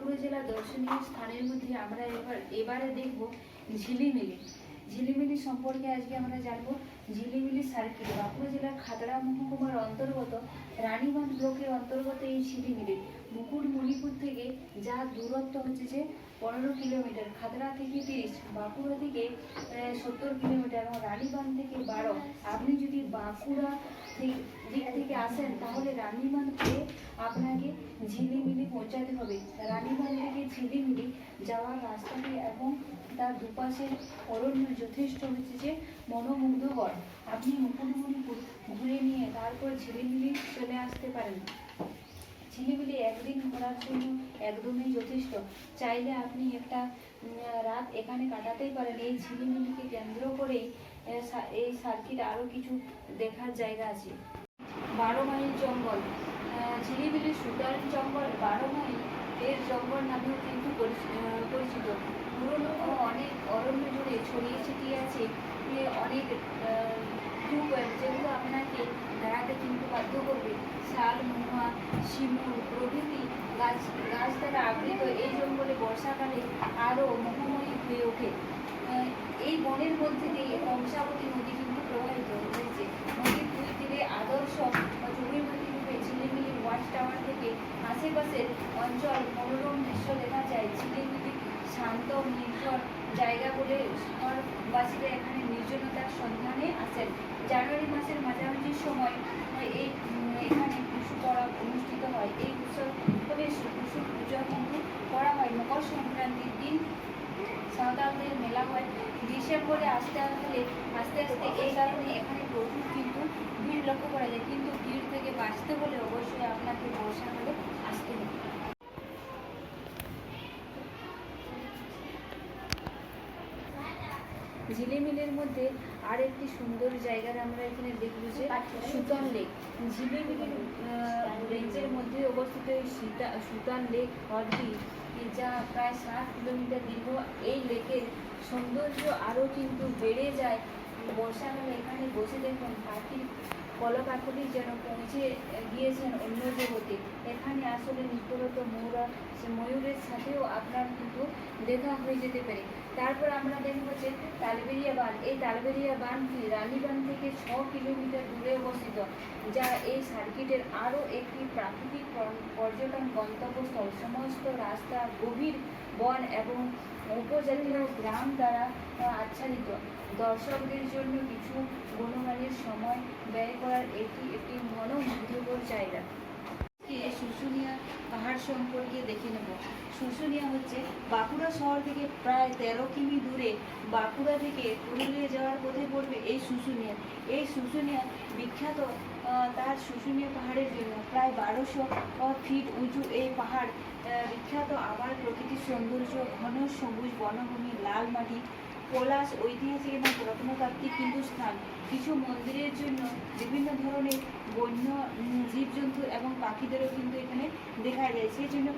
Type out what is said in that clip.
বাঁকুড়া জেলার দর্শনীয় স্থানের মধ্যে আমরা এবার, এবারে দেখব ঝিলিমিলি। ঝিলিমিলি সম্পর্কে আজকে আমরা জানব ঝিলিমিলি সার্কিট বাঁকুড়া জেলার খাতড়া মহকুমার অন্তর্গত রানীগঞ্জ ব্লকের অন্তর্গত এই ঝিলিমিলি। মুকুটমণিপুর থেকে যা দূরত্ব হচ্ছে যে পনেরো কিলোমিটার, খাতড়া থেকে তিরিশ, বাঁকুড়া থেকে সত্তর কিলোমিটার এবং রানীগঞ্জ থেকে বারো। আপনি যদি বাঁকুড়া থেকে- দিক থেকে আসেন, তাহলে রানীগঞ্জ আপনাকে ঝিলিমিলি পৌঁছাতে হবে। রানীগঞ্জ থেকে ঝিলিমিলি যাওয়ার রাস্তাটি এবং তার দুপাশে অরণ্য যথেষ্ট হচ্ছে যে মনোমুগ্ধকর। আপনি মুকুটমণিপুর ঘুরে নিয়ে তারপর ঝিলিমিলি চলে আসতে পারেন। ঝিলিমিলি একদিন ঘোরার জন্য একদমই যথেষ্ট। চাইলে আপনি একটা রাত এখানে কাটাতেই পারেন। এই ঝিলিমিলিকে কেন্দ্র করেই এই সার্কিট আরও কিছু দেখার জায়গা আছে। বারো মাইল জঙ্গল। ঝিলিমিলি সুতার জঙ্গল বারো মাইল এর জঙ্গল নামেও কিন্তু পরিচ- পরিচিত। পুরনো ও অনেক অরণ্য জুড়ে ছড়িয়ে ছিটিয়ে আছে অনেক যেগুলো আপনাকে দাঁড়াতে কিন্তু বাধ্য করবে। শাল, মহুয়া, শিমুল, প্রভৃতি গাছ গাছ দ্বারা আবৃত এই জঙ্গলে বর্ষাকালে আরও মোহময়ী হয়ে ওঠে। এই বনের মধ্যে দিয়ে কংসাবতী আশেপাশের অঞ্চল, মনোরম দৃশ্য দেখা যায়। ঝিলিমিলি শান্ত নির্ভর জায়গা বলে শহরবাসীরা এখানে নির্জনতার সন্ধানে আসেন। জানুয়ারি মাসের মাঝামাঝি সময় এই, এখানে টুসু পরব অনুষ্ঠিত হয়। এই উৎসবে টুসু পুজো কিন্তু করা হয়। মকর সংক্রান্তির দিন সাঁওতালদের মেলা হয়। ডিসেম্বরে আসতে হলে আস্তে আস্তে এই কারণে এখানে প্রচুর কিন্তু ভিড় লক্ষ্য করা যায়। কিন্তু ভিড় থেকে বাঁচতে হলে অবশ্যই আপনাকে বর্ষাকালে ঝিলিমিলের মধ্যে আর একটি সুন্দর জায়গার আমরা এখানে দেখব যে সুতান লেক। ঝিলিমিলির রেঞ্জের মধ্যে অবস্থিত এই সীতা, সুতান লেক হ্রদটি যা প্রায় সাত কিলোমিটার দীর্ঘ। এই লেকের সৌন্দর্য আরও কিন্তু বেড়ে যায়। বর্ষাকালে এখানে বসে দেখুন পাখির কলকাকলি যেন পৌঁছে গিয়েছেন অন্য জগতে। এখানে আসলে নিত্যরত ময়ূরা, ময়ূরের সাথেও আপনার কিন্তু দেখা হয়ে যেতে পারে। তারপর আমরা দেখব যে তালবেরিয়া বাঁধ, এই তালবেরিয়া বাঁধটি রানীগঞ্জ থেকে ছ কিলোমিটার দূরে অবস্থিত, যা এই সার্কিটের আরও একটি প্রাকৃতিক পর্যটন গন্তব্যস্থল। সমস্ত রাস্তা গভীর বন এবং উপজাতীয় গ্রাম দ্বারা আচ্ছাদিত। দর্শকদের জন্য কিছু গুণমানের সময় ব্যয় করার এটি একটি মনোমুগ্ধকর জায়গা। সম্পর্কে দেখে নেব। শুশুনিয়া হচ্ছে বাঁকুড়া শহর থেকে প্রায় তেরো কিমি দূরে বাঁকুড়া থেকে পুরুলিয়া যাওয়ার পথে পড়বে এই শুশুনিয়া। এই শুশুনিয়া বিখ্যাত তার শুশুনিয়া পাহাড়ের জন্য প্রায় বারোশো ফিট উঁচু এই পাহাড় বিখ্যাত আবার প্রকৃতির সৌন্দর্য, ঘন সবুজ বনভূমি, লাল মাটি পলাশ ঐতিহাসিক এবং প্রত্নতাত্ত্বিক কিন্তু স্থান কিছু মন্দিরের জন্য বিভিন্ন ধরনের বন্য জীবজন্তু এবং পাখিদেরও কিন্তু এখানে দেখা যায়। সেই জন্য